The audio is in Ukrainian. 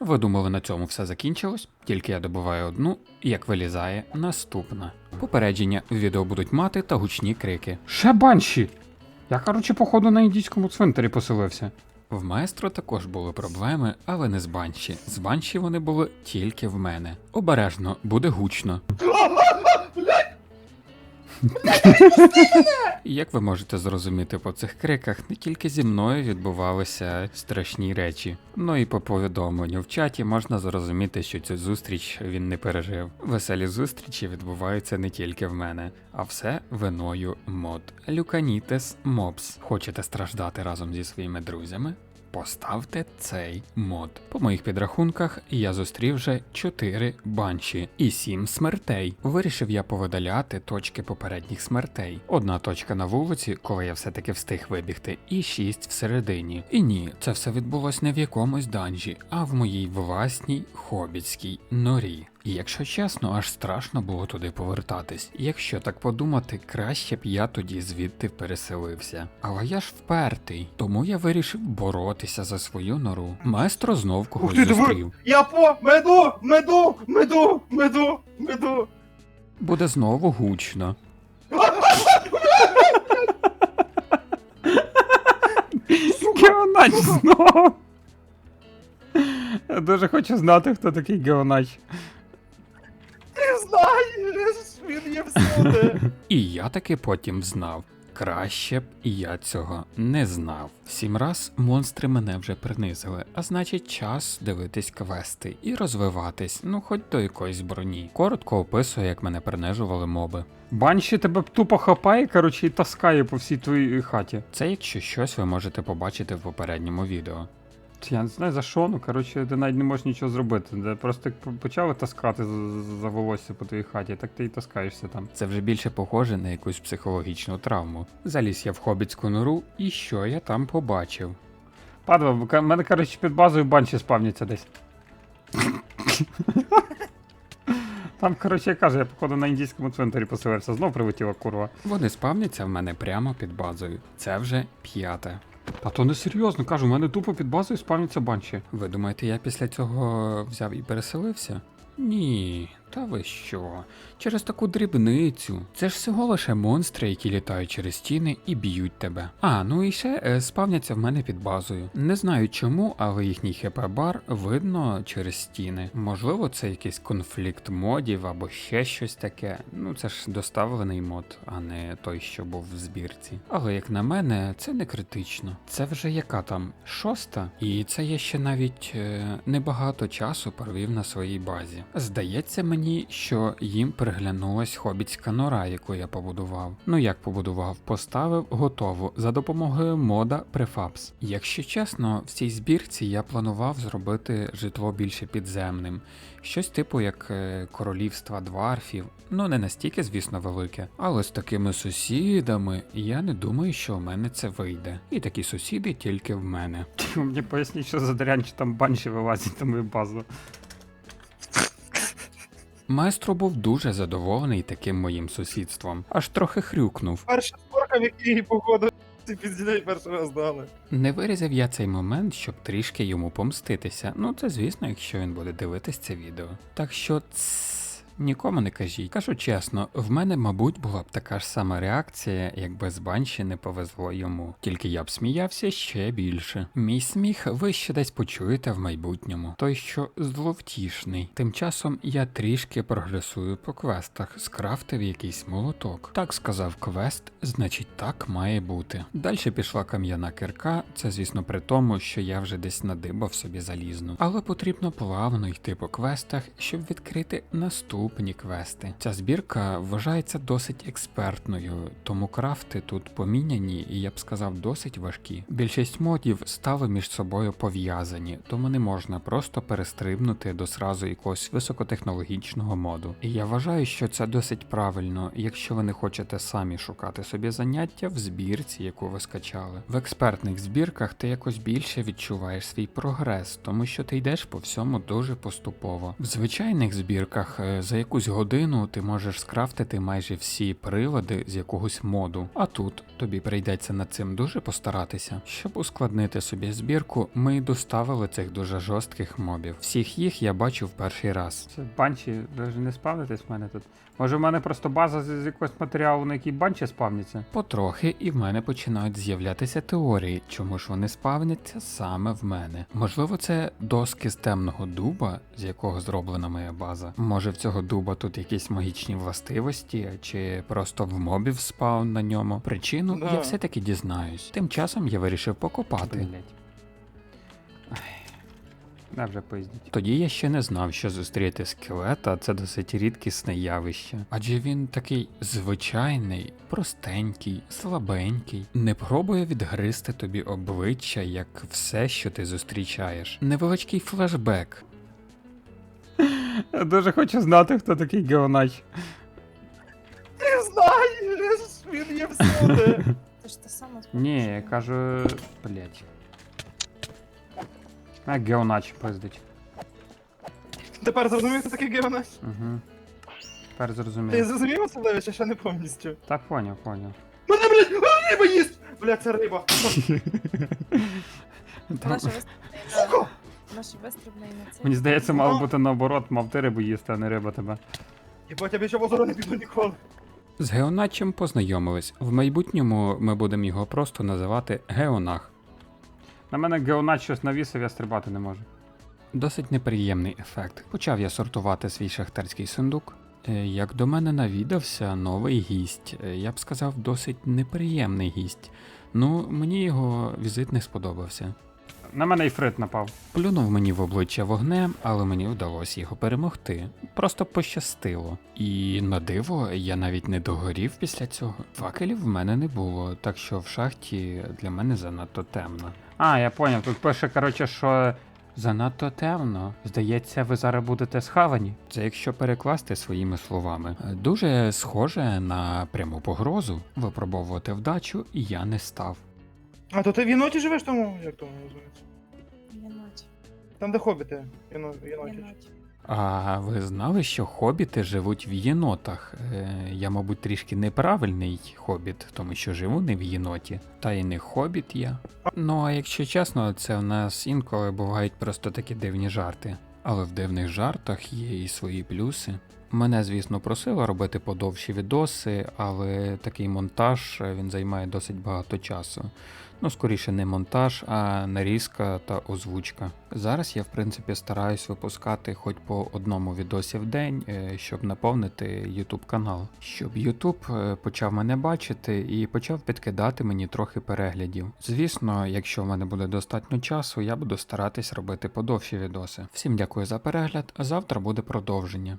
Ви думали, на цьому все закінчилось? Тільки я добуваю одну, як вилізає наступна. Попередження в відео будуть мати та гучні крики. Ще банші! Я, короче, походу на індійському цвинтарі поселився. В маестро також були проблеми, але не з банші. З банші вони були тільки в мене. Обережно, буде гучно. Як ви можете зрозуміти по цих криках, не тільки зі мною відбувалися страшні речі. Ну і по повідомленню в чаті можна зрозуміти, що цю зустріч він не пережив. Веселі зустрічі відбуваються не тільки в мене, а все виною мод. Люканітес Мобс. Хочете страждати разом зі своїми друзями? Поставте цей мод. По моїх підрахунках я зустрів вже 4 банші і 7 смертей. Вирішив я повидаляти точки попередніх смертей. Одна точка на вулиці, коли я все-таки встиг вибігти, і 6 всередині. І ні, це все відбулось не в якомусь данжі, а в моїй власній хобітській норі. І якщо чесно, аж страшно було туди повертатись. Якщо так подумати, краще б я тоді звідти переселився. Але я ж впертий, тому я вирішив боротися за свою нору. Маестро знов когось зустрів. Я по меду, меду, меду, меду, меду. Буде знову гучно. Геонач знову! Я дуже хочу знати, хто такий Геонач. Знаєш, він є всюди. І я таки потім знав. Краще б я цього не знав. Сім раз монстри мене вже принизили, а значить час дивитись квести і розвиватись, ну хоч до якоїсь броні. Коротко описую, як мене принижували моби. Банші тебе тупо хапає, короче, і таскає по всій твоїй хаті. Це якщо щось ви можете побачити в попередньому відео. Я не знаю за що, ну коротше, ти навіть не можеш нічого зробити. Просто почали таскати за, волосся по твоїй хаті, так ти і таскаєшся там. Це вже більше похоже на якусь психологічну травму. Заліз я в хобітську нору, і що я там побачив? Падла, в мене, коротше, під базою банші спавняться десь. Там, коротше, я кажу, я походу на індійському цвинтарі поселився, знов прилетіла курва. Вони спавняться в мене прямо під базою. Це вже п'яте. Та то не серйозно, кажу, у мене тупо під базою спавняться банші. Ви думаєте, я після цього взяв і переселився? Ні, та ви що? Через таку дрібницю. Це ж всього лише монстри, які літають через стіни і б'ють тебе. А, ну і ще е, спавняться в мене під базою. Не знаю чому, але їхній хп-бар видно через стіни. Можливо, це якийсь конфлікт модів або ще щось таке. Ну це ж доставлений мод, а не той, що був в збірці. Але як на мене, це не критично. Це вже яка там шоста, і це я ще навіть е, небагато часу провів на своїй базі. Здається мені, що їм приглянулась хобітська нора, яку я побудував. Ну як побудував, поставив готову за допомогою мода Prefabs. Якщо чесно, в цій збірці я планував зробити житло більше підземним, щось типу як е, королівства дварфів. Ну не настільки, звісно, велике, але з такими сусідами я не думаю, що у мене це вийде. І такі сусіди тільки в мене. Мені поясніть, що за дрянь, що там банші вилазять на мою базу. Маестро був дуже задоволений таким моїм сусідством, аж трохи хрюкнув. Перша спорка, в якій, погода ці пізділей перший раз дали. Не вирізав я цей момент, щоб трішки йому помститися. Ну це звісно, якщо він буде дивитись це відео. Так що цс, нікому не кажіть. Кажу чесно, в мене, мабуть, була б така ж сама реакція, якби з банші не повезло йому. Тільки я б сміявся ще більше. Мій сміх ви ще десь почуєте в майбутньому. Той, що зловтішний. Тим часом я трішки прогресую по квестах, скрафтив якийсь молоток. Так сказав квест, значить так має бути. Далі пішла кам'яна кирка, це звісно при тому, що я вже десь надибав собі залізну. Але потрібно плавно йти по квестах, щоб відкрити наступні квести. Ця збірка вважається досить експертною, тому крафти тут поміняні і я б сказав досить важкі. Більшість модів стали між собою пов'язані, тому не можна просто перестрибнути до сразу якогось високотехнологічного моду. І я вважаю, що це досить правильно, якщо ви не хочете самі шукати собі заняття в збірці, яку ви скачали. В експертних збірках ти якось більше відчуваєш свій прогрес, тому що ти йдеш по всьому дуже поступово. В звичайних збірках, е, За якусь годину ти можеш скрафтити майже всі прилади з якогось моду. А тут тобі прийдеться над цим дуже постаратися. Щоб ускладнити собі збірку, ми й доставили цих дуже жорстких мобів. Всіх їх я бачив перший раз. Це банчі, ви ж не спавнитесь в мене тут. Може, в мене просто база з, з якогось матеріалу, на якій банчі спавняться? Потрохи і в мене починають з'являтися теорії, чому ж вони спавняться саме в мене. Можливо, це доски з темного дуба, з якого зроблена моя база. Може, в цього дуба тут якісь магічні властивості, чи просто в мобів спаун на ньому. Причину я все-таки дізнаюсь. Тим часом я вирішив покопати. Блять. Да вже пиздіть. Тоді я ще не знав, що зустріти скелета це досить рідкісне явище, адже він такий звичайний, простенький, слабенький, не пробує відгризти тобі обличчя, як все, що ти зустрічаєш. Невеличкий флешбек. Я дуже хочу знати, хто такий Геонач. Ти знаєш, він є всюди. Це ж те саме Ні, я кажу. Блять. А Геонач пиздить. Тепер зрозумів, хто такий геонаш? Угу. Тепер Ти зрозумів. зрозумів, Васильович, я ще не повністю. Так, поняв, поняв. Мене, блядь, а, риба їсть! Блядь, це риба. Наша вистрібна Наша вистрібна і на це. Мені здається, мало бути наоборот, мав ти рибу їсти, а не риба тебе. Я більше в озеро не піду ніколи. З Геоначем познайомились. В майбутньому ми будемо його просто називати Геонах. На мене Геонач щось навісив, я стрибати не можу. Досить неприємний ефект. Почав я сортувати свій шахтарський сундук. Е, Як до мене навідався новий гість, Е, я б сказав, досить неприємний гість. Ну, мені його візит не сподобався. На мене Іфрит напав. Плюнув мені в обличчя вогнем, але мені вдалося його перемогти. Просто пощастило. І на диво, я навіть не догорів після цього. Факелів в мене не було, так що в шахті для мене занадто темно. А, я поняв. Тут пише, коротше, що Занадто темно. здається, ви зараз будете схавані. Це якщо перекласти своїми словами. Дуже схоже на пряму погрозу. Випробовувати вдачу я не став. А то ти в єноті живеш тому? Як тому називається? Єноть, Там, де хобіти. Єно- Єноті. А ви знали, що хобіти живуть в єнотах? Е, я, мабуть, трішки неправильний хобіт, тому що живу не в єноті, та й не хобіт я. Ну а якщо чесно, це в нас інколи бувають просто такі дивні жарти. Але в дивних жартах є і свої плюси. Мене, звісно, просили робити подовші відоси, але такий монтаж е, він займає досить багато часу. Ну, скоріше не монтаж, а нарізка та озвучка. Зараз я, в принципі, стараюсь випускати хоч по одному відосі в день, е, щоб наповнити YouTube канал, щоб YouTube е, почав мене бачити і почав підкидати мені трохи переглядів. Звісно, якщо в мене буде достатньо часу, я буду старатись робити подовші відоси. Всім дякую за перегляд, завтра буде продовження.